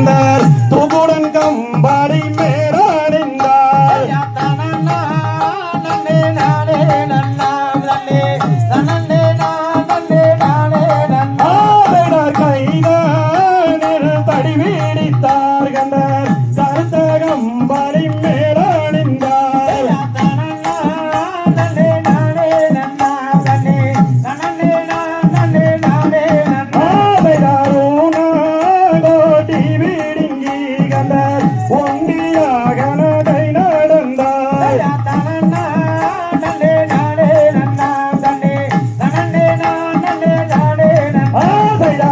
பிறந்தார் தூக்குடன் கம்பாடி மேலாடினார் கைதான் கைதானில்